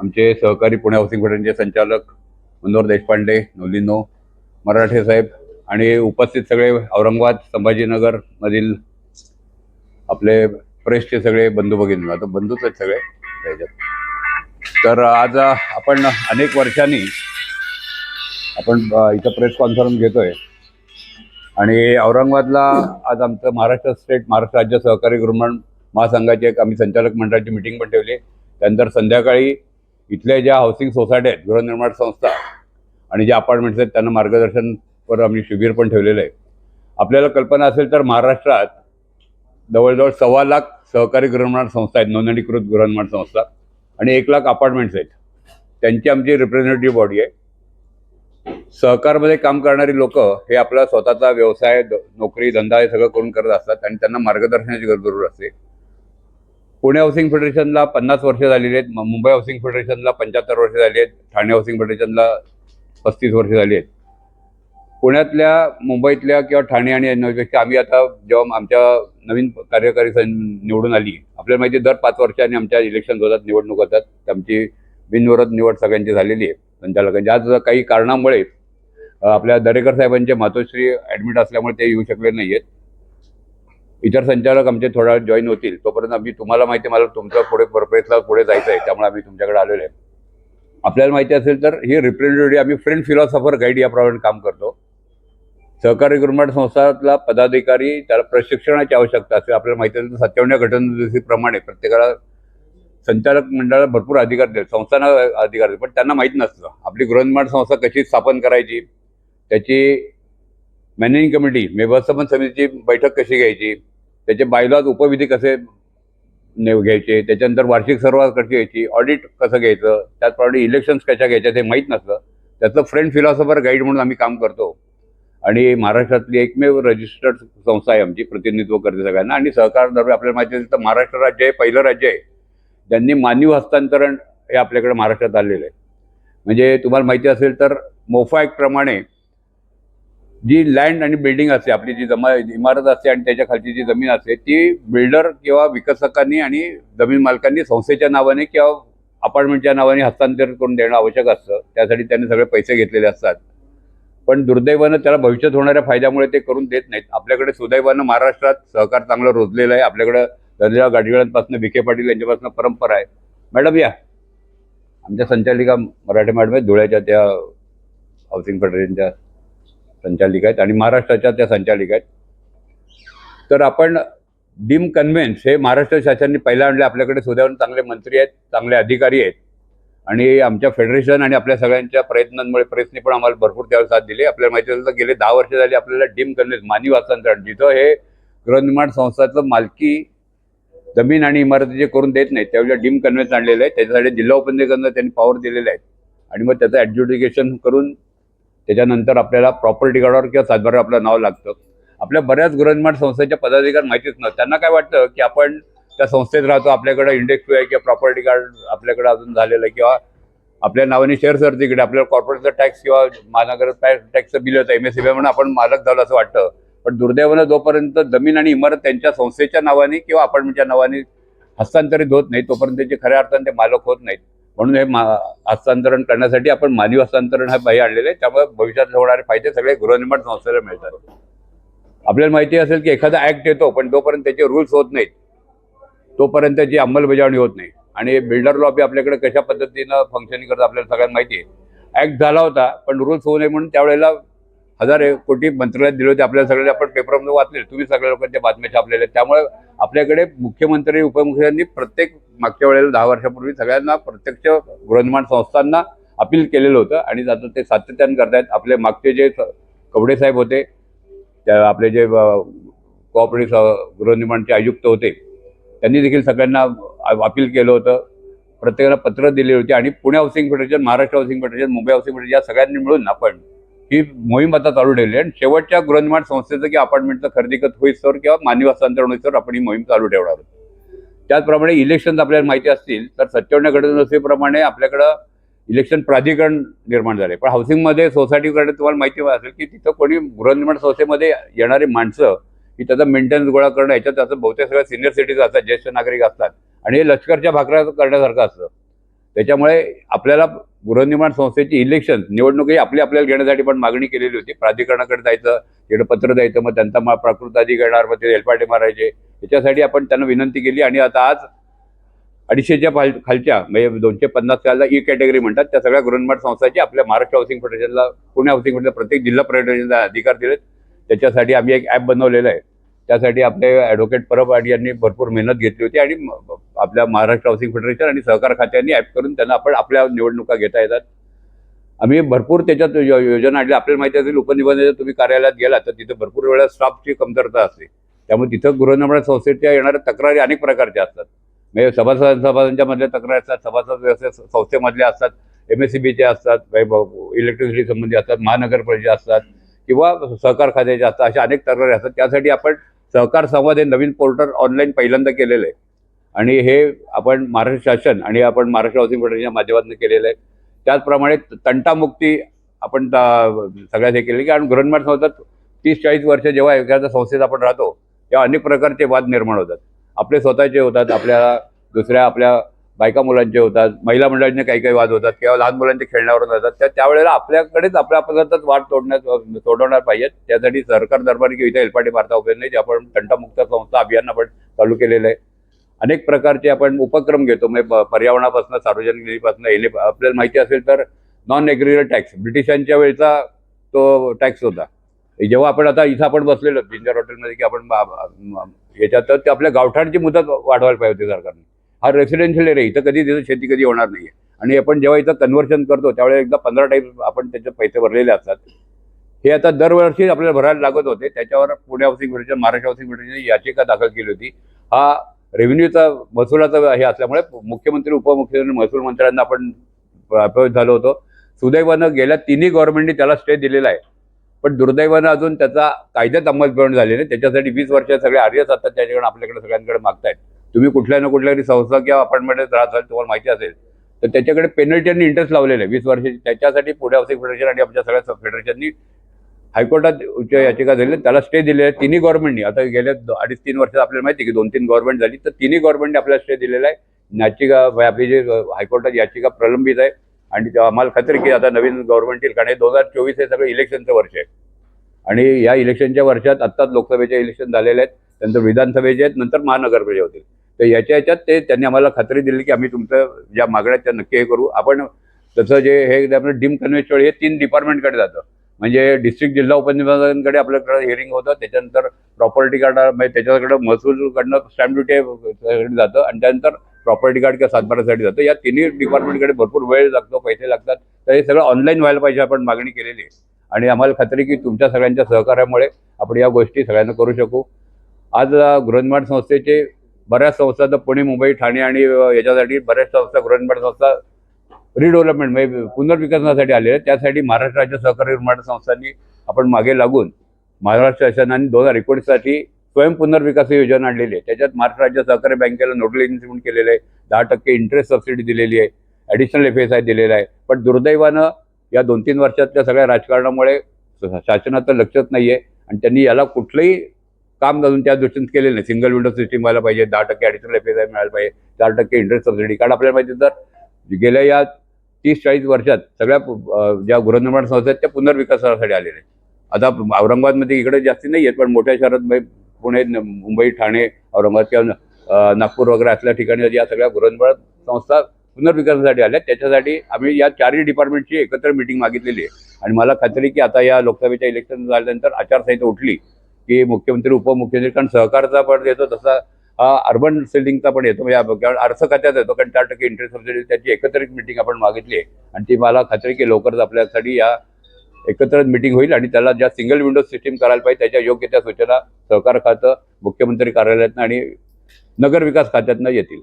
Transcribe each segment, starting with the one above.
आमचे सहकारी पुणे हाऊसिंग फेडरेशनचे संचालक मनोहर देशपांडे नोलिनो मराठे साहेब आणि उपस्थित सगळे औरंगाबाद संभाजीनगरमधील आपले प्रेसचे सगळे बंधू भगिनी. आता बंधूच आहेत सगळे. त्याच्यात तर आज आपण अनेक वर्षांनी आपण इथं प्रेस कॉन्फरन्स घेतोय. आणि औरंगाबादला आज आमचं महाराष्ट्र स्टेट महाराष्ट्र राज्य सहकारी गृहमंडळ महासंघाची एक आम्ही संचालक मंडळाची मिटिंग पण ठेवली. त्यानंतर संध्याकाळी इथल्या ज्या हाऊसिंग सोसायटी आहेत गृहनिर्माण संस्था आणि ज्या अपार्टमेंट्स आहेत त्यांना मार्गदर्शनवर आम्ही शिबिर पण ठेवलेलं आहे. आपल्याला कल्पना असेल तर महाराष्ट्रात जवळजवळ सव्वा लाख सहकारी गृहनिर्माण संस्था आहेत नोंदणीकृत गृहनिर्माण संस्था आणि एक लाख अपार्टमेंट्स आहेत. त्यांची आमची रिप्रेझेंटेटिव्ह बॉडी आहे. सहकारमध्ये काम करणारी लोक हे आपला स्वतःचा व्यवसाय नोकरी धंदा हे सगळं करून करत असतात आणि त्यांना मार्गदर्शनाची गरज जरूर असते. पुणे हाऊसिंग फेडरेशनला पन्नास वर्ष झालेली आहेत मुंबई हाऊसिंग फेडरेशनला पंच्याहत्तर वर्ष झाली आहेत ठाणे हाऊसिंग फेडरेशनला पस्तीस वर्ष झाली आहेत. पुण्यातल्या मुंबईतल्या किंवा ठाणे आणि यांच्यापेक्षा आम्ही आता जेव्हा आमच्या नवीन कार्यकारी सं निवडून आली आपल्याला माहिती दर पाच वर्षांनी आमच्या इलेक्शन होतात निवडणूक होतात. तर आमची बिनविरोध निवड सगळ्यांची झालेली आहे संचालकांची. आज काही कारणामुळे आपल्या दरेकर साहेबांचे मातोश्री ॲडमिट असल्यामुळे ते येऊ शकले नाही आहेत इतर संचालक आमचे थोडा जॉईन होतील तोपर्यंत आम्ही तुम्हाला माहिती आहे, मला तुमचं पुढे प्रेसला पुढे जायचं आहे त्यामुळे आम्ही तुमच्याकडे आलेलो आहे. आपल्याला माहिती असेल तर ही रिप्रेझेंटेटिव्ह आम्ही फ्रेंड फिलॉसॉफर गाईड याप्रमाणे काम करतो. सहकारी गृहनिर्माण संस्थातला पदाधिकारी त्याला प्रशिक्षणाची आवश्यकता असेल आपल्याला माहिती असेल तर सत्तावन्न घटनाप्रमाणे प्रत्येकाला संचालक मंडळाला भरपूर अधिकार देत संस्थांना अधिकार देत पण त्यांना माहीत नसतं. आपली गृहनिर्माण संस्था कशी स्थापन करायची त्याची मॅनेजिंग कमिटी व्यवस्थापन समितीची बैठक कशी घ्यायची त्याचे बायलॉज उपविधी कसे नेव घ्यायचे त्याच्यानंतर वार्षिक सर्वात कशी घ्यायची ऑडिट कसं घ्यायचं त्याचप्रमाणे इलेक्शन्स कशा घ्यायच्या ते माहीत नसतं. त्याचं फ्रेंड फिलॉसॉफर गाईड म्हणून आम्ही काम करतो. आणि महाराष्ट्रातली एकमेव रजिस्टर्ड संस्था आहे आमची प्रतिनिधित्व करते सगळ्यांना. आणि सहकार दरम्यान आपल्याला माहिती असेल तर महाराष्ट्र राज्य हे पहिलं राज्य आहे. ज्यांनी मानवी हस्तांतरण हे आपल्याकडे महाराष्ट्रात आलेलं आहे. म्हणजे तुम्हाला माहिती असेल तर मोफा ॲक्टप्रमाणे जी लँड आणि बिल्डिंग असते आपली जी जमा इमारत असते आणि त्याच्या खालची जी जमीन असते ती बिल्डर किंवा विकसकांनी आणि जमीन मालकांनी संस्थेच्या नावाने किंवा अपार्टमेंटच्या नावाने हस्तांतरित करून देणं आवश्यक असतं. त्यासाठी त्यांनी सगळे पैसे घेतलेले असतात. पण दुर्दैवानं त्याला भविष्यात होणाऱ्या फायद्यामुळे ते करून देत नाहीत. आपल्याकडे सुदैवानं महाराष्ट्रात सहकार चांगलं रोजलेलं आहे. आपल्याकडं धनराव गाडगिळांपासून विखे पाटील यांच्यापासून परंपरा आहे. मॅडम या. आमच्या संचालिका मराठी मॅडम आहेत धुळ्याच्या त्या हाऊसिंग फेडरेशनच्या संचालिका आहेत आणि महाराष्ट्राच्या त्या संचालिका आहेत. तर आपण डीम कन्व्हेन्स हे महाराष्ट्र शासनाने पहिला आणले आपल्याकडे सुदैवानं चांगले मंत्री आहेत चांगले अधिकारी आहेत. आणि आमच्या फेडरेशन आणि आपल्या सगळ्यांच्या प्रयत्नांमुळे प्रयत्नी पण आम्हाला भरपूर त्यावर साथ दिली. आपल्याला माहिती असेल तर गेले दहा वर्ष झाली आपल्याला डीम कन्व्हेन्स मानवी हस्तांतरण जिथं हे गृहनिर्माण संस्थाचं मालकी जमीन आणि इमारती जे करून देत नाहीत त्यावेळेला डीम कन्व्हेन्स आणलेलं आहे त्याच्यासाठी जिल्हा उपनिबंधांना त्यांनी पॉवर दिलेले आहेत आणि मग त्याचं ॲडज्युडिकेशन करून त्याच्यानंतर आपल्याला प्रॉपर्टी कार्डावर किंवा सातबारावर आपलं नाव लागतं. आपल्या बऱ्याच गृहनिर्माण संस्थेच्या पदाधिकार माहितीच नसतं त्यांना काय वाटतं की आपण त्या संस्थेत राहतो आपल्याकडे इंडेक्स आहे किंवा प्रॉपर्टी कार्ड आपल्याकडे अजून झालेलं आहे किंवा आपल्या नावाने शेअर तिकडे आपल्याला कॉर्पोरेटचा टॅक्स किंवा महानगर टॅक्सचं बिल होतं एम एस म्हणून आपण मालक झालो असं वाटतं. पण दुर्दैवानं जोपर्यंत जमीन आणि इमारत त्यांच्या संस्थेच्या नावाने किंवा अपार्टमेंटच्या नावाने हस्तांतरित होत नाही तोपर्यंत त्याचे खऱ्या अर्थाने ते मालक होत नाहीत. म्हणून हे मा हस्तांतरण करण्यासाठी आपण मानवी हस्तांतरण हा बाई आणलेलं आहे. त्यामुळे भविष्यात होणारे फायदे सगळे गृहनिर्माण संस्थेला मिळतात. आपल्याला माहिती असेल की एखादा ऍक्ट येतो पण जोपर्यंत त्याचे रुल्स होत नाहीत तोपर्यंत त्याची अंमलबजावणी होत नाही. आणि बिल्डर लॉबी आपल्याकडे कशा पद्धतीनं फंक्शनिंग करतं आपल्याला सगळ्यांना माहिती आहे. ऍक्ट झाला होता पण रुल्स होऊ नये म्हणून त्यावेळेला हजार कोटी मंत्रालयात दिले होते आपल्या सगळ्यांनी आपण पेपरमध्ये वाचले तुम्ही सगळ्या लोकांच्या बातम्या छापलेल्या आहेत. त्यामुळे आपल्याकडे मुख्यमंत्री उपमुख्यमंत्र्यांनी प्रत्येक मागच्या वेळेला दहा वर्षापूर्वी सगळ्यांना प्रत्यक्ष गृहनिर्माण संस्थांना अपील केलेलं होतं आणि आता ते सातत्यानं करतायत. आपले मागचे जे कवडे साहेब होते त्या आपले जे कोऑपरेटिव्ह गृहनिर्माणचे आयुक्त होते त्यांनी देखील सगळ्यांना अपील केलं होतं. प्रत्येकाला पत्र दिली होती आणि Pune housing federation Maharashtra housing federation Mumbai housing federation या सगळ्यांनी मिळून आपण ही मोहीम आता चालू ठेवली आहे. आणि शेवटच्या गृहनिर्माण संस्थेचं किंवा अपार्टमेंटचं खरेदी खत किंवा मानवी हस्तांतरण होईस्तोवर आपण ही मोहीम चालू ठेवणार आहोत. त्याचप्रमाणे इलेक्शन आपल्याला माहिती असतील तर सत्तावन्न घटनेप्रमाणे आपल्याकडं इलेक्शन प्राधिकरण निर्माण झाले पण हाऊसिंगमध्ये सोसायटीकडे तुम्हाला माहिती असेल की तिथं कोणी गृहनिर्माण संस्थेमध्ये येणारी माणसं की त्याचा मेंटेनन्स गोळा करणं याच्यात त्याचं बहुतेक सगळ्या सिनियर सिटीज असतात ज्येष्ठ नागरिक असतात. आणि हे लष्करच्या भाकऱ्या करण्यासारखं असतं. त्याच्यामुळे आपल्याला गृहनिर्माण संस्थेची इलेक्शन निवडणूक ही आपली आपल्याला घेण्यासाठी पण मागणी केलेली होती. प्राधिकरणाकडे जायचं तिकडे पत्र द्यायचं मग त्यांचा मा- प्राकृत अधिक मग ते एलपाटे मारायचे. याच्यासाठी आपण त्यांना विनंती केली आणि आता आज अडीचशेच्या फाल खालच्या म्हणजे दोनशे पन्नास सालला ई कॅटेगरी म्हणतात त्या सगळ्या गृहनिर्माण संस्थाची आपल्या महाराष्ट्र हाऊसिंग फेडरेशनला पुणे हाऊसिंग फेडरेशन प्रत्येक जिल्हा फेडरेशनला अधिकार दिलेत. त्याच्यासाठी आम्ही एक ॲप बनवलेलं आहे. त्यासाठी आपले ॲडव्होकेट परब आणि यांनी भरपूर मेहनत घेतली होती आणि आपल्या महाराष्ट्र हाऊसिंग फेडरेशन आणि सहकार खात्यांनी ॲप करून त्यांना आपण आपल्या निवडणुका घेता येतात. आम्ही भरपूर त्याच्यात योजना आणली आपल्याला माहिती असेल उपनिबंधाच्या तुम्ही कार्यालयात गेला तर तिथं भरपूर वेळा स्टाफची कमतरता असते. त्यामुळे तिथं गृहनिर्माण संस्थेच्या येणाऱ्या तक्रारी अनेक प्रकारच्या असतात. म्हणजे सभासद सभासदांच्या मधल्या तक्रारी असतात सभासद संस्थेमधल्या असतात एम एस सी बीचे असतात इलेक्ट्रिसिटी संबंधी असतात महानगरपालिका असतात किंवा सहकार खात्याचे असतात अशा अनेक तक्रारी असतात. त्यासाठी आपण सहकार संवाद हे नवीन पोर्टल ऑनलाईन पहिल्यांदा केलेलं आहे. आणि हे आपण महाराष्ट्र शासन आणि आपण महाराष्ट्र हाऊसिंग फेडरेशनच्या माध्यमातून केलेलं आहे. त्याचप्रमाणे तंटामुक्ती आपण ता- सगळ्यात हे केले कारण गृहनिर्माण संस्थेत तीस चाळीस वर्ष जेव्हा एखाद्या संस्थेत आपण राहतो तेव्हा अनेक प्रकारचे वाद निर्माण होतात. आपले स्वतःचे होतात आपल्या दुसऱ्या आपल्या बायका मुलांचे होतात महिला मंडळांचे काही काही वाद होतात किंवा लहान मुलांचे खेळण्यावरून होतात त्या त्यावेळेला आपल्याकडेच आपल्या अपघातात वाद तोडण्यात तोडवणार पाहिजेत. त्यासाठी सरकार दरबारी किंवा इथे एलपाटी मारता उपयोग नाही जे आपण तंटामुक्त संस्था अभियान आपण चालू केलेलं आहे. अनेक प्रकारचे आपण उपक्रम घेतो म्हणजे पर्यावरणापासून सार्वजनिक निधीपासून एले आपल्याला माहिती असेल तर नॉन एग्रिगल टॅक्स ब्रिटिशांच्या वेळचा तो टॅक्स होता. जेव्हा आपण आता इथं आपण बसलेलो जिंजर हॉटेलमध्ये की आपण याच्यात तर ते आपल्या गावठाणची मुदत वाढवायला पाहिजे होती सरकारने. हा रेसिडेन्शियल एरिया इथं कधी तिथं शेती कधी होणार नाही आणि आपण जेव्हा इथं कन्व्हर्शन करतो त्यावेळेला एकदा पंधरा टाईम आपण त्याचे पैसे भरलेले असतात. हे आता दरवर्षी आपल्याला भरायला लागत होते. त्याच्यावर Pune housing federation Maharashtra housing federation याचिका दाखल केली होती. हा रेव्हेन्यूचा महसुलाचा हे असल्यामुळे मुख्यमंत्री उपमुख्यमंत्री महसूल मंत्र्यांना आपण अपेक्षित झालो होतो. सुदैवानं गेल्या तिन्ही गव्हर्नमेंटनी त्याला स्टे दिलेला आहे. पण दुर्दैवानं अजून त्याचा कायद्यात अंमलबजावणी झाली नाही. त्याच्यासाठी वीस वर्ष सगळे आर्यच आता त्याच्याकडे आपल्याकडे सगळ्यांकडे मागतायत. तुम्ही कुठल्या ना कुठल्या तरी संस्था किंवा अपार्टमेंटमध्ये राहत असाल तुम्हाला माहिती असेल तर त्याच्याकडे पेनल्टी आणि इंटरेस्ट लावलेले आहे वीस वर्षाची. त्याच्यासाठी पुढे हाऊसिंग फेडरेशन आणि आमच्या सगळ्या फेडरेशननी हायकोर्टात उच्च याचिका झाली त्याला स्टे दिले आहे तिन्ही गव्हर्नमेंटनी आता गेल्या अडीच तीन वर्षात आपल्याला माहिती की दोन तीन गव्हर्नमेंट झाली तर तिन्ही गव्हर्नमेंटने आपल्याला स्टे दिलेला आहे. याचिका आपली जे हायकोर्टात याचिका प्रलंबित आहे. आणि आम्हाला खात्री की आता नवीन गव्हर्नमेंट येईल कारण हे दोन हजार चोवीस हे सगळं इलेक्शनचं वर्ष आहे. आणि या इलेक्शनच्या वर्षात आत्ताच लोकसभेचे इलेक्शन झालेले आहेत. त्यानंतर विधानसभेचे आहेत. नंतर महानगरपालिका होतील तर याच्या याच्यात ते त्यांनी आम्हाला खात्री दिली की आम्ही तुमचं ज्या मागण्या त्या नक्की हे करू. आपण तसं जे हे आपलं डीम कन्व्हेन्शन हे तीन डिपार्टमेंटकडे जातं. म्हणजे डिस्ट्रिक्ट जिल्हा उपनिबंधकांकडे आपल्याकडे हिअरिंग होतं त्याच्यानंतर प्रॉपर्टी कार्ड म्हणजे त्याच्याकडे महसूलकडनं स्टॅम्प ड्युटी जातं आणि त्यानंतर प्रॉपर्टी कार्ड किंवा सातबारासाठी जातं. या तिन्ही डिपार्टमेंटकडे भरपूर वेळ लागतो पैसे लागतात. तर हे सगळं ऑनलाईन व्हायला पाहिजे आपण मागणी केलेली आहे. आणि आम्हाला खात्री की तुमच्या सगळ्यांच्या सहकार्यामुळे आपण या गोष्टी सगळ्यांना करू शकू. आज गृहनिर्माण संस्थेचे बऱ्याच संस्था तर पुणे मुंबई ठाणे आणि याच्यासाठी बऱ्याच संस्था गृहनिर्माण संस्था रिडेव्हलपमेंट म्हणजे पुनर्विकसनासाठी आले त्यासाठी महाराष्ट्र राज्य सहकारी निर्माण संस्थांनी आपण मागे लागून महाराष्ट्र शासनाने दोन हजार एकोणीससाठी स्वयं पुनर्विकास योजना आणलेली आहे. त्याच्यात महाराष्ट्र राज्य सहकारी बँकेला नोडल इन्व्हेस्टमेंट केलेलं आहे. दहा टक्के इंटरेस्ट सबसिडी दिलेली आहे. ॲडिशनल एफ एस आय दिलेला आहे. पण दुर्दैवानं या दोन तीन वर्षातल्या सगळ्या राजकारणामुळे शासनाचं लक्षच नाही आहे आणि त्यांनी याला कुठलंही काम अजून त्या दृष्टीने केले नाही. सिंगल विंडो सिस्टीम व्हायला पाहिजे दहा टक्के ॲडिशनल एफ एस आय मिळायला पाहिजे चार टक्के इंटरेस्ट सबसिडी कारण आपल्याला माहिती तर गेल्या या तीस चाळीस वर्षात सगळ्या ज्या गृहनिर्माण संस्था आहेत त्या पुनर्विकासासाठी आलेल्या आहेत. आता औरंगाबादमध्ये इकडे जास्ती नाही आहेत पण मोठ्या शहरात म्हणजे पुणे मुंबई ठाणे औरंगाबाद किंवा नागपूर वगैरे असल्या ठिकाणी या सगळ्या गृहनिर्माण संस्था पुनर्विकासासाठी आल्या. त्याच्यासाठी आम्ही या चारही डिपार्टमेंटची एकत्र मिटिंग मागितलेली आहे. आणि मला खात्री की आता या लोकसभेच्या इलेक्शन झाल्यानंतर आचारसंहिता उठली. की मुख्यमंत्री उपमुख्यमंत्री कारण सहकारचा पण येतो तसा हा अर्बन सेलिंगचा पण येतो. म्हणजे कारण अर्थ खात्यात येतो कारण चार टक्के इंटरेस्ट सबसिडी त्याची एकत्रित मिटिंग आपण मागितली आहे. आणि ती मला खात्री की लवकरच आपल्यासाठी या एकत्र मिटिंग होईल आणि त्याला ज्या सिंगल विंडो सिस्टीम करायला पाहिजे त्याच्या योग्य त्या सूचना सहकार खातं मुख्यमंत्री कार्यालयातनं आणि नगर विकास खात्यातनं येतील.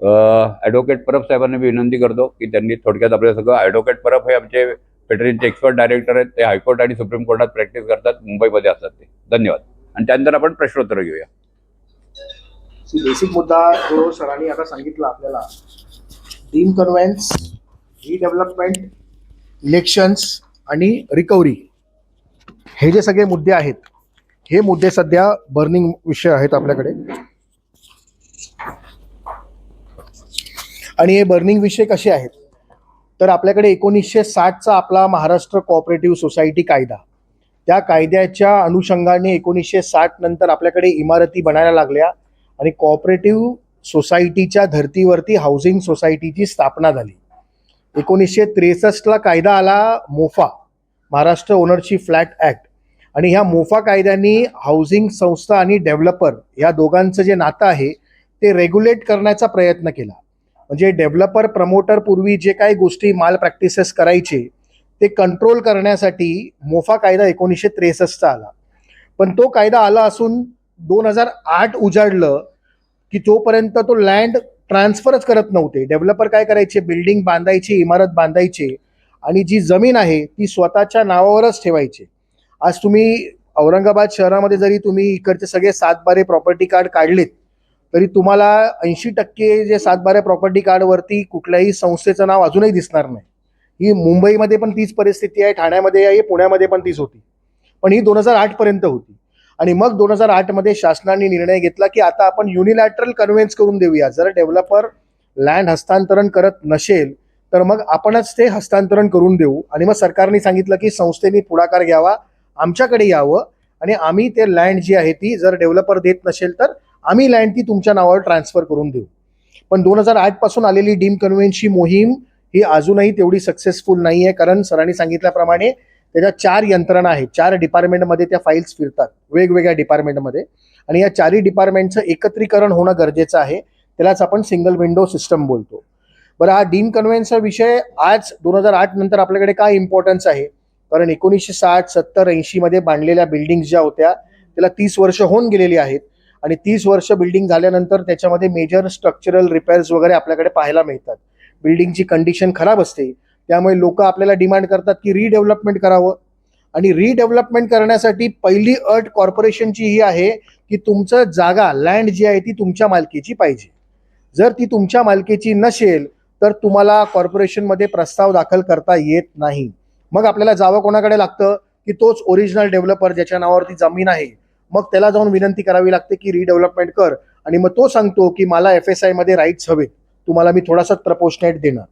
ॲडव्होकेट परब साहेबांना मी विनंती करतो की त्यांनी थोडक्यात आपल्या सगळं ॲडव्होकेट परब हे आमचे फेडरेशनचे एक्सपर्ट डायरेक्टर आहेत ते हायकोर्ट आणि सुप्रीम कोर्टात प्रॅक्टिस करतात मुंबईमध्ये असतात ते. धन्यवाद. आणि त्यानंतर आपण प्रश्नोत्तर घेऊया. बेसिक मुद्दा जो सरांनी आता सांगितला आपल्याला डीम कन्व्हेन्स रिडेव्हलपमेंट इलेक्शन्स आणि रिकव्हरी हे जे सगळे मुद्दे आहेत हे मुद्दे सध्या बर्निंग विषय आहेत आपल्याकडे. आणि हे बर्निंग विषय कसे आहेत? तर आपल्याकडे एकोणीसशे साठचा आपला महाराष्ट्र कोऑपरेटिव्ह सोसायटी कायदा. त्या कायद्याच्या अनुषंगाने एकोणीसशे साठ नंतर आपल्याकडे इमारती बनायला लागल्या आणि कोऑपरेटिव्ह सोसायटीच्या धर्तीवरती हाऊसिंग सोसायटीची स्थापना झाली. एकोणीसशे त्रेसष्टला कायदा आला MOFA Maharashtra ownership flat act आणि ह्या मोफा कायद्याने हाऊसिंग संस्था आणि डेव्हलपर या दोघांचं जे नातं आहे ते रेग्युलेट करण्याचा प्रयत्न केला. म्हणजे डेव्हलपर प्रमोटर पूर्वी जे काही गोष्टी माल प्रॅक्टिसेस करायचे ते कंट्रोल करण्यासाठी मोफा कायदा एकोणीसशे त्रेसष्टचा आला. पण तो कायदा आला असून दोन हजार आठ उजाडलं की तोपर्यंत तो लँड ट्रान्सफरच करत नव्हते. डेव्हलपर काय करायचे? बिल्डिंग बांधायची इमारत बांधायची आणि जी जमीन आहे ती स्वतःच्या नावावरच ठेवायची. आज तुम्ही औरंगाबाद शहरामध्ये जरी तुम्ही इकडचे सगळे सातबारे प्रॉपर्टी कार्ड काढलेत तरी तुम्हाला ऐंशी टक्के जे सातबाऱ्या प्रॉपर्टी कार्डवरती कुठल्याही संस्थेचं नाव अजूनही दिसणार नाही. ही मुंबईमध्ये पण तीच परिस्थिती आहे ठाण्यामध्ये आहे पुण्यामध्ये पण तीच होती. पण ही दोन हजार आठपर्यंत होती. आणि मग दोन हजार आठमध्ये शासनाने निर्णय घेतला की आता आपण युनिलॅटरल कन्व्हेन्स करून देऊया. जर डेव्हलपर लँड हस्तांतरण करत नसेल तर मग आपणच ते हस्तांतरण करून देऊ. आणि मग सरकारने सांगितलं की संस्थेने पुढाकार घ्यावा आमच्याकडे यावं. आणि आम्ही ते लँड जी आहे ती जर डेव्हलपर देत नसेल तर आम्ही लँड ती तुमच्या नावावर ट्रान्सफर करून देऊ. पण दोन हजार आठपासून आलेली डीम कन्व्हेन्सची मोहीम ही अजूनही तेवढी सक्सेसफुल नाही आहे कारण सरांनी सांगितल्याप्रमाणे त्याच्या चार यंत्रणा आहेत. चार डिपार्टमेंटमध्ये त्या फाईल्स फिरतात. वेगवेगळ्या डिपार्टमेंटमध्ये आणि या चारही डिपार्टमेंटचं एकत्रीकरण होणं गरजेचं आहे. त्यालाच आपण सिंगल विंडो सिस्टम बोलतो. बरं हा डीम कन्व्हेन्सचा विषय आज दोन हजार आठ नंतर आपल्याकडे काय इम्पॉर्टन्स आहे? कारण एकोणीसशे साठ सत्तर ऐंशीमध्ये बांधलेल्या बिल्डिंग्स ज्या होत्या त्याला तीस वर्ष होऊन गेलेली आहेत. आणि तीस वर्ष बिल्डिंग झाल्यानंतर त्याच्यामध्ये मेजर स्ट्रक्चरल रिपेअर्स वगैरे आपल्याकडे पाहायला मिळतात. बिल्डिंगची कंडिशन खराब असते. त्यामुळे लोक आपल्याला डिमांड करतात की रिडेव्हलपमेंट करावं. आणि रिडेव्हलपमेंट करण्यासाठी पहिली अट कॉर्पोरेशनची ही आहे की तुमचं जागा लँड जी आहे ती तुमच्या मालकीची पाहिजे. जर ती तुमच्या मालकीची नसेल तर तुम्हाला कॉर्पोरेशनमध्ये प्रस्ताव दाखल करता येत नाही. मग आपल्याला जावं कोणाकडे लागतं? की तोच ओरिजिनल डेव्हलपर ज्याच्या नावावरती जमीन आहे. मग त्याला जाऊन विनंती करावी लागते की रिडेव्हलपमेंट कर. आणि मग तो सांगतो की मला एफ एस आयमध्ये राईट्स हवेत तुम्हाला मी थोडासा प्रपोशनेट देणार.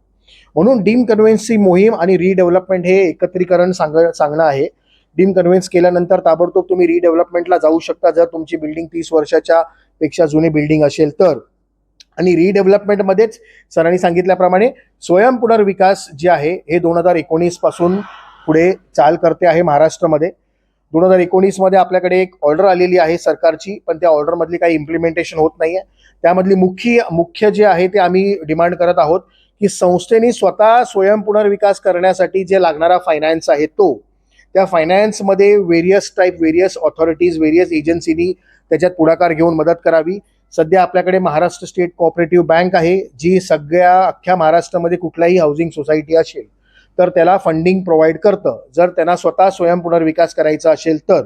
म्हणून डीम कन्व्हेन्सची मोहीम आणि रिडेव्हलपमेंट हे एकत्रीकरण सांग सांगणं आहे. डीम कन्व्हेन्स केल्यानंतर ताबडतोब तुम्ही रिडेव्हलपमेंटला जाऊ शकता. जर तुमची बिल्डिंग तीस वर्षाच्या पेक्षा जुनी बिल्डिंग असेल तर. आणि रिडेव्हलपमेंटमध्येच सरांनी सांगितल्याप्रमाणे स्वयंपुनर्विकास जे आहे हे दोन हजार एकोणीसपासून पुढे चाल करते आहे महाराष्ट्रामध्ये. दोन हजार एकोणीसमध्ये आपल्याकडे एक ऑर्डर आलेली आहे सरकारची पण त्या ऑर्डरमधली काही इम्प्लिमेंटेशन होत नाही आहे त्यामधली मुख्य मुख्य जे आहे ते आम्ही डिमांड करत आहोत की संस्थेने स्वतः स्वयंपुनर्विकास करण्यासाठी जे लागणारा फायनान्स आहे तो त्या फायनान्समध्ये various type various authorities various एजन्सीनी त्याच्यात पुढाकार घेऊन मदत करावी. सध्या आपल्याकडे महाराष्ट्र स्टेट कॉपरेटिव्ह बँक आहे जी सगळ्या अख्ख्या महाराष्ट्रामध्ये कुठल्याही हाऊसिंग सोसायटी असेल तर त्याला फंडिंग प्रोव्हाइड करतं. जर त्यांना स्वतः स्वयंपुनर्विकास करायचा असेल तर.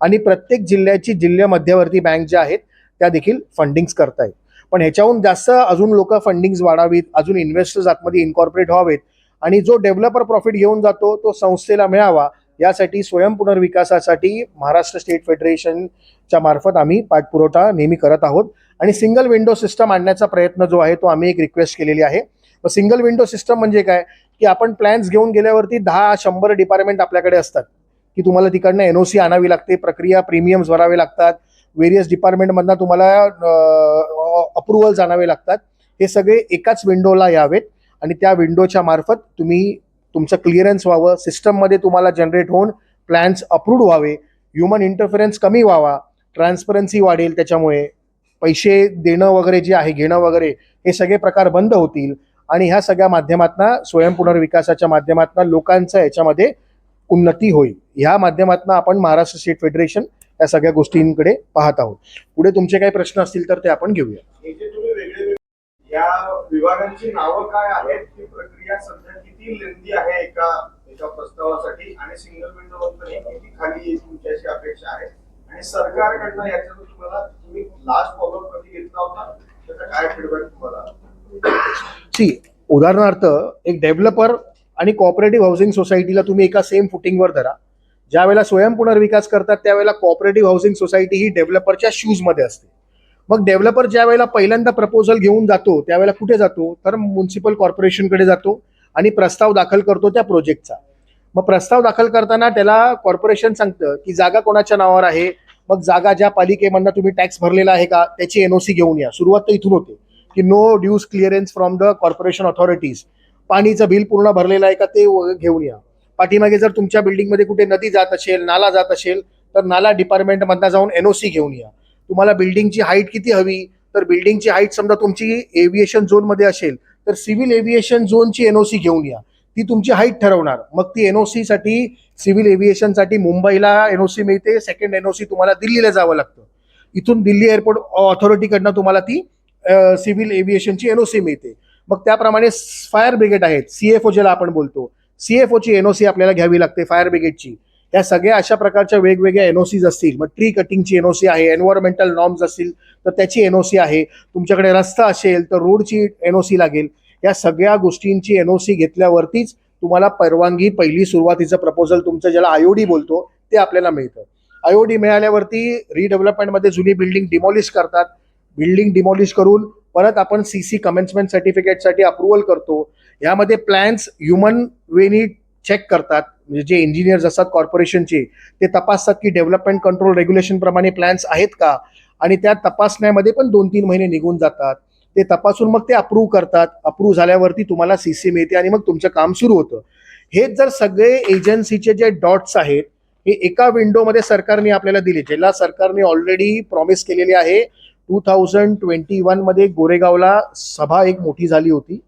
आणि प्रत्येक जिल्ह्याची जिल्हा मध्यवर्ती बँक ज्या आहेत त्या देखील फंडिंग्स करतायत. पण ह्याच्याहून जास्त अजून लोक फंडिंग्स वाढावीत अजून इन्व्हेस्टर्स आतमध्ये इन्कॉर्पोरेट व्हावेत. आणि जो डेव्हलपर प्रॉफिट घेऊन जातो तो संस्थेला मिळावा यासाठी स्वयंपुनर्विकासासाठी महाराष्ट्र स्टेट फेडरेशनच्या मार्फत आम्ही पाठपुरवठा नेहमी करत आहोत. आणि सिंगल विंडो सिस्टम आणण्याचा प्रयत्न जो आहे तो आम्ही एक रिक्वेस्ट केलेली आहे. सिंगल विंडो सिस्टम म्हणजे काय? की आपण प्लॅन्स घेऊन गेल्यावरती दहा शंभर डिपार्टमेंट आपल्याकडे असतात. की तुम्हाला तिकडनं एनओसी आणावी लागते प्रक्रिया प्रीमियम्स भरावे लागतात व्हेरियस डिपार्टमेंटमधनं तुम्हाला अप्रुव्हल्स आणावे लागतात. हे सगळे एकाच विंडोला यावेत आणि त्या विंडोच्या मार्फत तुम्ही तुमचं क्लिअरन्स व्हावं सिस्टममध्ये तुम्हाला जनरेट होऊन प्लॅन्स अप्रूव्ड व्हावे. ह्युमन इंटरफरन्स कमी व्हावा ट्रान्सपरन्सी वाढेल त्याच्यामुळे. पैसे देणं वगैरे जे आहे घेणं वगैरे हे सगळे प्रकार बंद होतील. आणि ह्या सगळ्या माध्यमातनं स्वयंपुनर्विकासाच्या माध्यमातून लोकांचा याच्यामध्ये उन्नती होईल. ह्या माध्यमातून आपण महाराष्ट्र स्टेट फेडरेशन या सगळ्या गोष्टींकडे पाहत आहोत. पुढे तुमचे काही प्रश्न असतील तर ते आपण घेऊया. या विभागांची नावं काय आहेत? ती प्रक्रिया सध्या किती लेंदी आहे एका एका प्रस्तावासाठी? आणि सिंगल विंडो किती खाली तुमच्याशी अपेक्षा आहे? आणि सरकारकडनं याच्यातून तुम्हाला तुम्ही लास्ट फॉलोअप कधी घेतला होता? त्याचा काय फीडबॅक तुम्हाला? सी उदाहरणार्थ एक डेव्हलपर आणि कॉपरेटिव्ह हाऊसिंग सोसायटीला तुम्ही एका सेम फुटिंगवर धरा. ज्या वेळेला स्वयंपुनर्विकास करतात त्यावेळेला कॉपरेटिव्ह हाऊसिंग सोसायटी ही डेव्हलपरच्या शूजमध्ये असते. मग डेव्हलपर ज्या वेळेला पहिल्यांदा प्रपोजल घेऊन जातो त्यावेळेला कुठे जातो? तर म्युन्सिपल कॉर्पोरेशनकडे जातो आणि प्रस्ताव दाखल करतो त्या प्रोजेक्टचा मग प्रस्ताव दाखल करताना त्याला कॉर्पोरेशन सांगतं की जागा कोणाच्या नावावर आहे? मग जागा ज्या पालिकेमधनं तुम्ही टॅक्स भरलेला आहे का? त्याची एनओसी घेऊन या. सुरुवात तर इथून होते. की no dues clearance from the corporation authorities पाणीचं बिल पूर्ण भरलेलं आहे का ते घेऊन या. पाठीमागे जर तुमच्या बिल्डिंगमध्ये कुठे नदी जात असेल नाला जात असेल तर नाला डिपार्टमेंटमधनं जाऊन एन ओ सी घेऊन या. तुम्हाला बिल्डिंगची हाईट किती हवी? तर बिल्डिंगची हाईट समजा तुमची एव्हिएशन झोनमध्ये असेल तर सिव्हिल एव्हिएशन झोनची एन ओ सी घेऊन या. ती तुमची हाईट ठरवणार. मग ती एन ओ सीसाठी सिव्हिल एव्हिएशनसाठी मुंबईला एन ओ सी मिळते. सेकंड एन ओ सी तुम्हाला दिल्लीला जावं लागतं. इथून दिल्ली एअरपोर्ट ऑथॉरिटीकडनं तुम्हाला ती सिव्हिल एव्हिएशनची एनओसी मिळते. मग त्याप्रमाणे फायर ब्रिगेड आहेत सीएफओ ज्याला आपण बोलतो. सीएफओची एनओसी आपल्याला घ्यावी लागते फायर ब्रिगेडची. या सगळ्या अशा प्रकारच्या वेगवेगळ्या एनओसीज असतील मग ट्री कटिंगची एनओसी आहे एन्व्हायरमेंटल नॉर्म्स असतील तर त्याची एनओसी आहे. तुमच्याकडे रस्ता असेल तर रोडची एनओसी लागेल. या सगळ्या गोष्टींची एनओसी घेतल्यावरतीच तुम्हाला परवानगी पहिली सुरुवातीचं प्रपोजल तुमचं ज्याला आयओडी बोलतो ते आपल्याला मिळतं. आयओडी मिळाल्यावरती रिडेव्हलपमेंटमध्ये जुनी बिल्डिंग डिमॉलिश करतात. बिल्डिंग डिमॉलिश करून परत आपण सी सी कमेन्समेंट सर्टिफिकेटसाठी अप्रुव्हल करतो. यामध्ये प्लॅन्स ह्युमन वेनी चेक करतात. म्हणजे जे इंजिनियर्स असतात कॉर्पोरेशनचे ते तपासतात की डेव्हलपमेंट कंट्रोल रेग्युलेशन प्रमाणे प्लॅन्स आहेत का? आणि त्या तपासण्यामध्ये पण दोन तीन महिने निघून जातात. ते तपासून मग ते अप्रूव्ह करतात. अप्रूव्ह झाल्यावरती तुम्हाला सी सी मिळते आणि मग तुमचं काम सुरू होतं. हेच जर सगळे एजन्सीचे जे डॉट्स आहेत हे एका विंडोमध्ये सरकारने आपल्याला दिले ज्याला सरकारने ऑलरेडी प्रॉमिस केलेली आहे टू थाउजंड ट्वेंटी वनमध्ये गोरेगावला सभा एक मोठी झाली होती.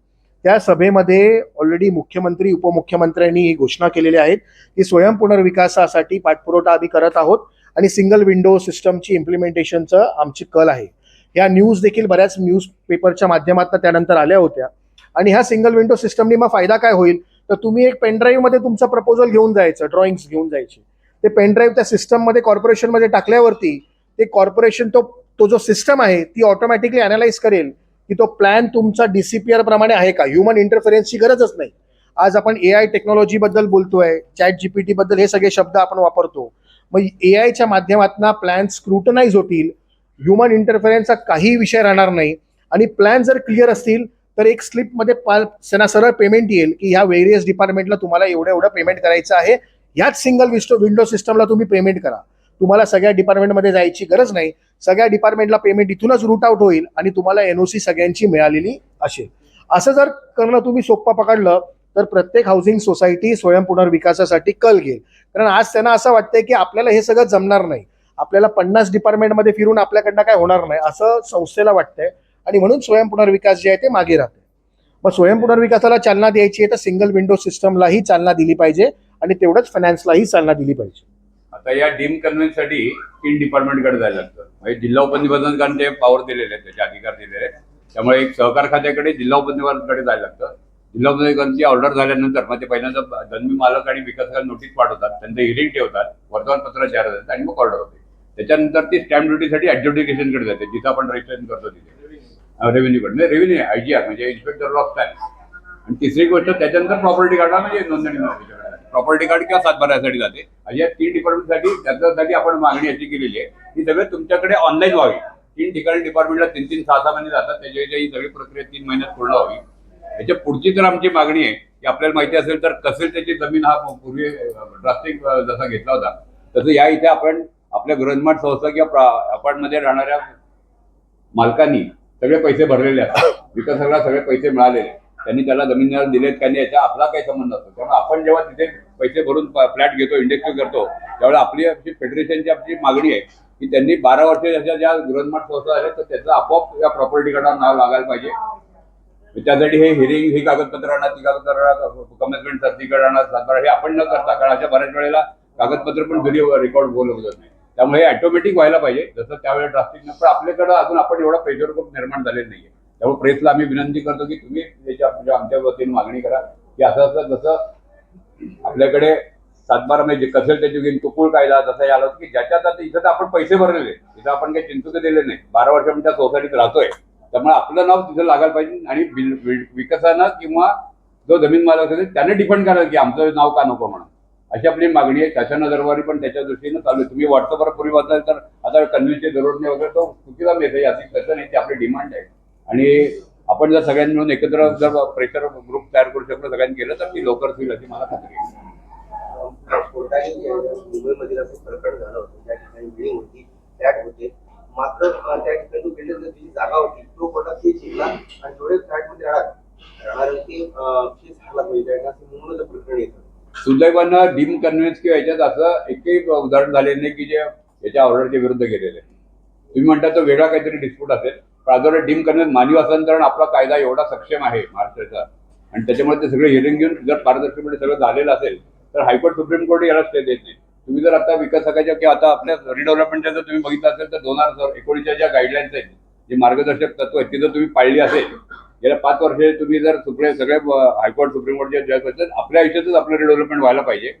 त्या सभेमध्ये ऑलरेडी मुख्यमंत्री उपमुख्यमंत्र्यांनी ही घोषणा केलेली आहेत की स्वयं पुनर्विकासासाठी पाठपुरवठा आम्ही करत आहोत आणि सिंगल विंडो सिस्टमची इम्प्लिमेंटेशनचं आमची कल आहे. या न्यूज देखील बऱ्याच न्यूज पेपरच्या माध्यमातून त्यानंतर आल्या होत्या. आणि ह्या सिंगल विंडो सिस्टमनी मग फायदा काय होईल? तर तुम्ही एक पेनड्राईव्हमध्ये तुमचं प्रपोजल घेऊन जायचं ड्रॉइंग्स घेऊन जायचे. ते पेनड्राईव्ह त्या सिस्टममध्ये कॉर्पोरेशनमध्ये टाकल्यावरती ते कॉर्पोरेशन तो तो जो सिस्टम आहे ती ऑटोमॅटिकली अनालाइज करेल की तो प्लॅन तुमचा डीसीपीआर प्रमाणे आहे का? ह्युमन इंटरफेरन्सची गरजच नाही. आज आपण ए आय टेक्नॉलॉजीबद्दल बोलतोय चॅट जीपीटी बद्दल हे सगळे शब्द आपण वापरतो. मग ए आयच्या माध्यमातून प्लॅन स्क्रुटनाइज होतील. ह्युमन इंटरफेरन्सचा काही विषय राहणार नाही. आणि प्लॅन जर क्लिअर असतील तर एक स्लिपमध्ये पा त्यांना सरळ पेमेंट येईल की ह्या वेरियस डिपार्टमेंटला तुम्हाला एवढं एवढं पेमेंट करायचं आहे. ह्याच सिंगल विस्टो विंडो सिस्टमला तुम्ही पेमेंट करा. तुम्हाला सगळ्या डिपार्टमेंटमध्ये जायची गरज नाही. सगळ्या डिपार्टमेंटला पेमेंट इथूनच रूट आउट होईल आणि तुम्हाला एनओसी सगळ्यांची मिळालेली असेल. असं जर करणं तुम्ही सोप्पा पकडलं तर प्रत्येक हाऊसिंग सोसायटी स्वयं पुनर्विकासासाठी कल घेईल. कारण आज त्यांना असं वाटतंय की आपल्याला हे सगळं जमणार नाही. आपल्याला पन्नास डिपार्टमेंटमध्ये फिरून आपल्याकडनं काय होणार नाही असं संस्थेला वाटतंय. आणि म्हणून स्वयं पुनर्विकास जे आहे ते मागे राहते मग स्वयं पुनर्विकासाला चालना द्यायची आहे तर सिंगल विंडो सिस्टमलाही चालना दिली पाहिजे आणि तेवढंच फायनान्सलाही चालना दिली पाहिजे. तर या डीम कन्व्हेन्ससाठी तीन डिपार्टमेंटकडे जायला लागतं. म्हणजे जिल्हा उपनिबंधकांचे पॉवर दिलेले आहेत त्याचे अधिकार दिलेले आहेत. त्यामुळे एक सहकार खात्याकडे जिल्हा उपनिबंधकांकडे जायला लागतं. जिल्हा उपनिबंधकांची ऑर्डर झाल्यानंतर मग ते पहिल्यांदा जन्मी मालक आणि विकासकांना नोटीस पाठवतात. त्यांचं हिरिंग ठेवतात वर्तमानपत्र जाहीर होतात आणि मग ऑर्डर होते. त्याच्यानंतर ती स्टॅम्प ड्युटीसाठी ऍडज्युडिकेशनकडे जाते जिथं आपण रजिस्ट्रेशन करतो तिथे. रेव्हेन्यूकडे रेव्हेन्यू आय जी आर म्हणजे इन्स्पेक्टर ऑफ टॅक्स आणि तिसरी गोष्ट त्याच्यानंतर प्रॉपर्टी काढा म्हणजे नोंदणी प्रॉपर्टी कार्ड किंवा सातबाऱ्यासाठी जाते. या तीन डिपार्टमेंटसाठी त्याच्यासाठी आपण मागणी अशी केलेली आहे की सगळे तुमच्याकडे ऑनलाईन व्हावी. तीन ठिकाणी डिपार्टमेंटला तीन तीन सहा सहा महिने जातात त्याच्या ही सगळी प्रक्रिया तीन महिन्यात पूर्ण व्हावी. याच्या पुढची तर आमची मागणी आहे की आपल्याला माहिती असेल तर कसेल त्याची जमीन हा पूर्वी ड्रास्टिक जसा घेतला होता. तसं या इथे आपण आपल्या गृहनिर्माण संस्था किंवा अपार्टमध्ये राहणाऱ्या मालकांनी सगळे पैसे भरलेले असतात. विकासाला सगळे पैसे मिळालेले. त्यांनी त्याला जमिनीला दिलेत त्यांनी याचा आपला काही संबंध नसतो. त्यामुळे आपण जेव्हा तिथे पैसे भरून फ्लॅट घेतो इंडेक्स करतो त्यावेळेला आपली आमची फेडरेशनची आमची मागणी आहे की त्यांनी बारा वर्षाच्या ज्या गृहनिर्माण संस्था आहेत तर त्याचं आपोआप या प्रॉपर्टी नाव लागायला पाहिजे. त्यासाठी हे हिरिंग ही कागदपत्र आणा ती कागदपत्र कमेन्समेंट सर्टिफिकेट आणा सातबारा हे आपण न करता कारण अशा बऱ्याच वेळेला कागदपत्र पण घरी रेकॉर्ड बोलवलं जात नाही. त्यामुळे हे ऑटोमॅटिक व्हायला पाहिजे. जसं त्यावेळेला ड्राफ्टिंग पण आपल्याकडं अजून आपण एवढा प्रेशर ग्रुप निर्माण झालेलं नाहीये. त्यामुळे प्रेसला आम्ही विनंती करतो की तुम्ही त्याच्या म्हणजे आमच्या वतीने मागणी करा की असं असं जसं आपल्याकडे सातबारा म्हणजे कसेल त्याची घेऊन तुकूळ कायदा जसा हे आला होता की ज्याच्यात आता इथं तर आपण पैसे भरलेले इथं आपण काही चिंतुके दिले नाही. बारा वर्ष आमच्या त्या सोसायटीत राहतोय. त्यामुळे आपलं नाव तिथं लागायला पाहिजे आणि बिल- विकासानं किंवा जो जमीन मालक असेल त्याने डिपेंड करायला की आमचं नाव का नको म्हणून. अशी आपली मागणी आहे. शासनादरबारी पण त्याच्या दृष्टीनं चालू आहे. तुम्ही व्हॉट्सअपवर पूर्वी वाचाल तर आता कन्व्हिन्सची जरूर नाही वगैरे. तो चुकीचा मेसेज असेल तसं नाही ती आपली डिमांड आहे. आणि आपण जर सगळ्यांनी मिळून एकत्र जर प्रेशर ग्रुप तयार करू शकलो सगळ्यांनी केलं तर ती लवकर होईल अशी मला खात्री आहे. मुंबईमधील असं प्रकरण झालं होतं त्या ठिकाणी बिल्डिंग होती फ्लॅट होते मात्र अं, त्या ठिकाणी जो बिल्डिंग जी जागा होती तो कोर्टात ते जिंकला आणि फ्लॅटमध्ये राहणार ते झाला मुंबईचं प्रकरण येतं. सुदैवानं डीम कन्व्हिन्स किंवा याच्यात असं एकही उदाहरण झालेलं नाही की जे याच्या ऑर्डरच्या विरुद्ध गेलेले. तुम्ही म्हणता तो वेगळा काहीतरी डिस्प्यूट असेल. पण डीम करण्यात मानवी हस्तांतरण आपला कायदा एवढा सक्षम आहे महाराष्ट्राचा. आणि त्याच्यामुळे ते सगळे हिअरिंग घेऊन जर पारदर्शकपणे सगळं झालेलं असेल तर हायकोर्ट सुप्रीम कोर्ट याला स्टे देत नाही तुम्ही जर आता विकासकाच्या किंवा आता आपल्या रिडेव्हलपमेंटच्या जर तुम्ही बघितलं असेल तर दोन हजार एकोणीसच्या ज्या गाईडलाईन्स आहेत जे मार्गदर्शक तत्व आहेत ती जर तुम्ही पाळली असेल गेल्या पाच वर्षे तुम्ही जर सगळे सगळे हायकोर्ट सुप्रीम कोर्टच्या जज असेल आपल्या आयुष्यातच आपलं रिडेव्हलपमेंट व्हायला पाहिजे.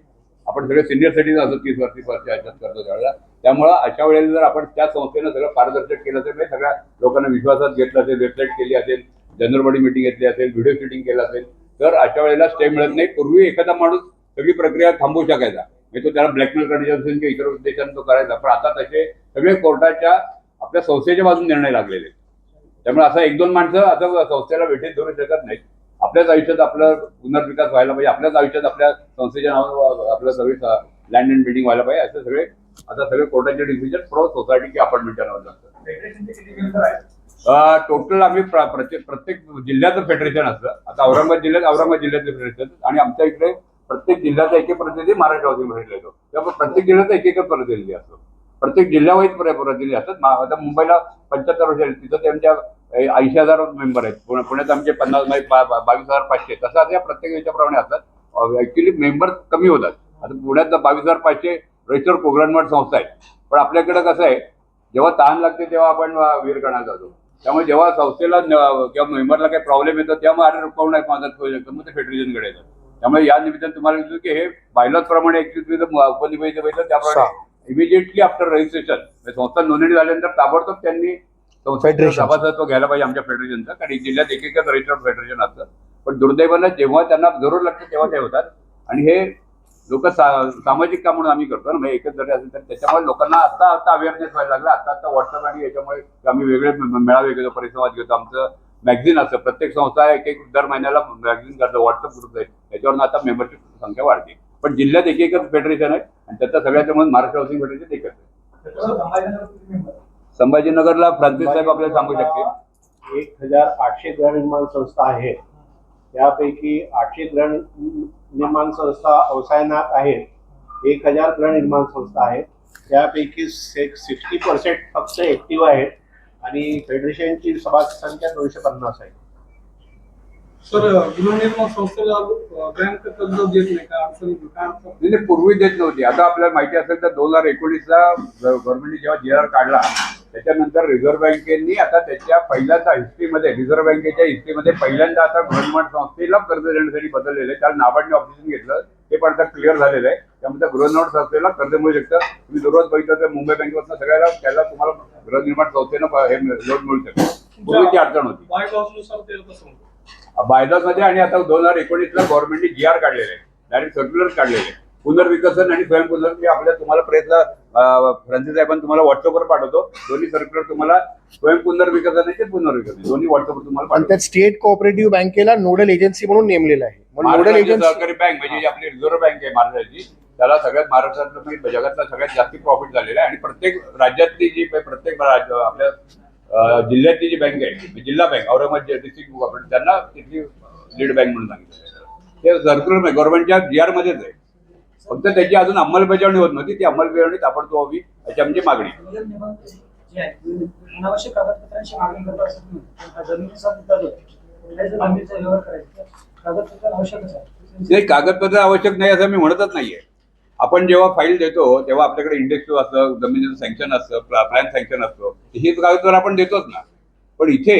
आपण सगळे सिनियर सिटीजन असतो तीस वर्षी वर्ष याच्यात करतो त्यावेळेला. त्यामुळं अशा वेळेला जर आपण त्या संस्थेनं सगळं पारदर्शक केलं असेल म्हणजे सगळ्या लोकांना विश्वासात घेतलं असेल वेबसाईट केली असेल जनरल बॉडी मिटिंग घेतली असेल व्हिडिओ शूटिंग केलं असेल तर अशा वेळेला स्टे मिळत नाही. पूर्वी एखादा माणूस सगळी प्रक्रिया थांबवू शकायचा. म्हणजे तो त्याला ब्लॅकमेल करण्याच्या असेल किंवा इतर उद्देशाने तो करायचा पण आता तसे सगळे कोर्टाच्या आपल्या संस्थेच्या बाजून निर्णय लागलेले. त्यामुळे असं एक दोन माणसं असं संस्थेला भेटीत धरू शकत नाहीत. आपल्याच आयुष्यात आपला पुनर्विकास व्हायला पाहिजे आपल्याच आयुष्यात आपल्या संस्थेच्या नावावर आपलं सगळे लँड अँड बिल्डिंग व्हायला पाहिजे असे सगळे आता सगळे कोर्टाचे डिसिजन प्रो सोसायटी की किती मेंबर आहेत? टोटल आम्ही प्र- प्रत्येक जिल्ह्याचं फेडरेशन असतं. आता औरंगाबाद जिल्ह्यात औरंगाबाद जिल्ह्याचे फेडरेशन आणि आमच्या इकडे प्रत्येक जिल्ह्याचा एक एक प्रतिनिधी महाराष्ट्र हाऊसिंग फेडरेशन येतो त्यामुळे प्रत्येक जिल्ह्याचा एक एकच प्रतिनिधी असतो. प्रत्येक जिल्ह्यावाईज प्र- प्रतिनिधी असतात. आता मुंबईला पंच्याहत्तर वर्ष तिथं त्यांच्या ऐंशी हजार मेंबर आहेत. पुणे- पुण्यात आमचे पन्नास म्हणजे बावीस हजार पाचशे तसं आता या प्रत्येक याच्याप्रमाणे असतात. ऍक्च्युली मेंबर कमी होतात. आता पुण्यात बावीस हजार पाचशे रजिस्टर प्रोग्रामवर संस्था आहेत. पण आपल्याकडे कसं आहे जेव्हा तहान लागते तेव्हा आपण वीर करण्यात जातो. त्यामुळे जेव्हा संस्थेला किंवा मेंबरला काही प्रॉब्लेम येतो तेव्हा अरे कोण आहे मदत करू शकतो? मग ते फेडरेशनकडे येतात. त्यामुळे या निमित्तानं तुम्हाला दिसतो की हे बायलॉज प्रमाणे उपनिबंधित बघितलं त्याप्रमाणे इमिजिएटली आफ्टर रजिस्ट्रेशन संस्था नोंदणी झाल्यानंतर ताबडतोब त्यांनी संस्थेचं. सभासदत्व घ्यायला पाहिजे आमच्या फेडरेशनचं कारण एक जिल्ह्यात एक एकच रजिस्टर्ड फेडरेशन असतं. पण दुर्दैवानं जेव्हा त्यांना जरूर लागते तेव्हा ते होतात. आणि हे लोक सामाजिक काम म्हणून आम्ही करतो ना. म्हणजे एकच जरी असेल तर त्याच्यामुळे लोकांना आता आता अवेअरनेस व्हायला लागला. आता आता व्हॉट्सअप आणि याच्यामुळे आम्ही वेगळे मेळावे घेतो परिसंवाद घेतो. आमचं मॅगझिन असतं. प्रत्येक संस्था एक एक दर महिन्याला मॅगझिन करतो. व्हॉट्सअप ग्रुप आहे. त्याच्यावरून आता मेंबरशिप संख्या वाढते. पण जिल्ह्यात एक एकच फेडरेशन आहे. आणि त्याचा सगळ्याच्या म्हणून महाराष्ट्र हाऊसिंग फेडरेशन एकच आहे. संभाजीनगरला फ्रान्सिस साहेब आपल्याला सांगू शकते एक हजार आठशे गृहनिर्माण संस्था आहेत त्यापैकी आठशे निर्माण संस्था अवसायनात आहेत. एक हजार गृहनिर्माण संस्था आहेत. त्यापैकी सिक्स्टी पर्सेंट फक्त ॲक्टिव्ह आहेत. आणि फेडरेशनची सभा संख्या दोनशे पन्नास आहे. सर गृहनिर्माण संस्थेला बँक कर्ज देत नाही का? अडचणी? नाही नाही, पूर्वी देत नव्हती. आता आपल्याला माहिती असेल तर दोन हजार एकोणीसला गव्हर्नमेंटने जेव्हा जी आर काढला त्याच्यानंतर रिझर्व्ह बँकेनी आता त्याच्या पहिल्यांदा हिस्ट्रीमध्ये रिझर्व्ह बँकेच्या हिस्ट्रीमध्ये पहिल्यांदा आता गव्हर्नमेंट संस्थेला कर्ज देण्यासाठी बदललेलं आहे. त्याला नाबार्डने ऑप्शन घेतलं. ते पण आता क्लिअर झालेलं आहे. त्यामुळे त्या गृहनिर्माण संस्थेला कर्ज मिळू शकतं. तुम्ही दररोज बघितलं तर मुंबई बँकेपासून सगळ्याला त्याला तुम्हाला गृहनिर्माण संस्थेनं हे लोन मिळू शकतं. पूर्वी ती अडचण होती. बाय ते तसं होतं. मध्ये आणि आता दोन हजार एकोणीसला गव्हर्नमेंटने जी आर काढलेले आहे डायरेक्ट सर्क्युलर काढलेले आहे पुनर्विकसन आणि स्वयंपुनर् मी आपल्या तुम्हाला प्रयत्न फ्रान्सिस साहेबांनी तुम्हाला व्हॉट्सअपवर पाठवतो. दोन्ही सर्क्युलर तुम्हाला स्वयंपुनर्विकसन आणि ते पुनर्विकसन. दोन्ही व्हॉट्सअपवर तुम्हाला पाठवतो. त्यात स्टेट कोऑपरेटिव्ह बँकेला नोडल एजन्सी म्हणून नेमलेलं आहे. नोडल एजन्सी सहकारी बँक म्हणजे जी आपली रिझर्व्ह बँक आहे महाराष्ट्राची त्याला सगळ्यात महाराष्ट्रातलं म्हणजे जगातला सगळ्यात जास्ती प्रॉफिट झालेला आहे. आणि प्रत्येक राज्यातली जी प्रत्येक राज्य- आपल्या जिल्ह्यातली जी बँक आहे म्हणजे जिल्हा बँक औरंगाबाद डिस्ट्रिक्ट कोऑपरेटिव्ह त्यांना तिथली लीड बँक म्हणून सांगितलं. ते सर्क्युलर गव्हर्नमेंटच्या जी आर मध्येच आहे. फक्त त्याची अजून अंमलबजावणी होत नव्हती ती अंमलबजावणी ताबडतोब व्हावी अशी आमची मागणी नाही. ते कागदपत्र आवश्यक नाही असं मी म्हणतच नाहीये. आपण जेव्हा फाईल देतो तेव्हा आपल्याकडे इंडेक्स असतं जमिनीचं सँक्शन असतं प्लॅन सँक्शन असतं. हे कागदपत्र आपण देतोच ना. पण इथे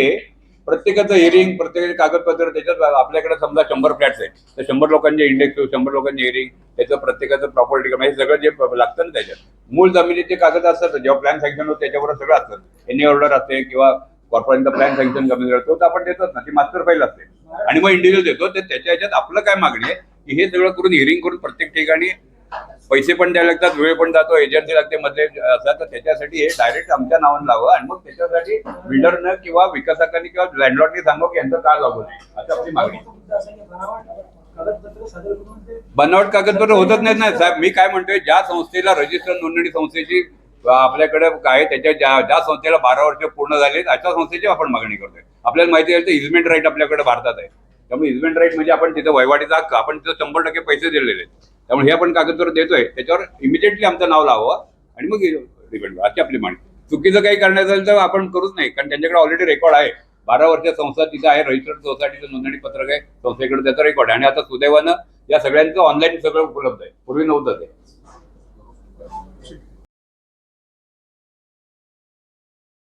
प्रत्येकाचं हिअरिंग प्रत्येकाचे कागदपत्र त्याच्यात आपल्याकडे समजा शंभर फ्लॅट्स आहेत. तर शंभर लोकांचे इंडेक्स शंभर लोकांचे हिअरिंग त्याचं प्रत्येकाचं प्रॉपर्टी म्हणजे हे सगळं जे लागतं ना त्याच्यात. मूळ जमिनीचे कागद असतात जेव्हा प्लॅन सँक्शन होतं त्याच्यावर सगळं असतं. एनी ऑर्डर असते किंवा कॉर्पोरेटचा प्लॅन सँक्शन कमी करतो तर आपण देतोच ना. ती मास्टर फाईल असते. आणि मग इंडिव्हिज्युअल देतो. तर त्याच्या ह्याच्यात आपलं काय मागणी आहे? की हे सगळं करून हिअरिंग करून प्रत्येक ठिकाणी पैसे पण द्यायला लागतात वेळ पण जातो एजन्सी लागते मधले असतात. तर त्याच्यासाठी हे डायरेक्ट आमच्या नावानं लावा आणि मग त्याच्यासाठी बिल्डरनं किंवा विकासकांनी किंवा लँडलॉर्डनी सांगा की यांचं का लागू नये असं आपली मागणी बनावट कागदपत्र होतच नाहीत ना साहेब. मी काय म्हणतोय ज्या संस्थेला रजिस्टर नोंदणी संस्थेची आपल्याकडे काय त्याच्या ज्या ज्या संस्थेला बारा वर्ष पूर्ण झाले अशा संस्थेची आपण मागणी करतोय. आपल्याला माहिती आहे तर इजमेंट राईट आपल्याकडे भारतात आहे. त्यामुळे इजमेंट राईट म्हणजे आपण तिथं वहिवाटीचा हक्क आपण तिथं शंभर टक्के पैसे दिलेले आहेत. त्यामुळे हे आपण कागदपत्र देतोय. त्याच्यावर इमिजिएटली आमचं नाव लावावं आणि मग डिपेंड अशी आपली मागणी चुकीचं काही करण्याचं असेल तर आपण करूच नाही. कारण त्यांच्याकडे ऑलरेडी रेकॉर्ड आहे. बारा वर्ष संस्था तिथं आहे. रजिस्टर्ड सोसायटीचं नोंदणी पत्रक आहे. संस्थेकडे त्याचा रेकॉर्ड आहे. आणि आता सुदैवानं या सगळ्यांचं ऑनलाईन सगळं उपलब्ध आहे. पूर्वी नव्हतं ते.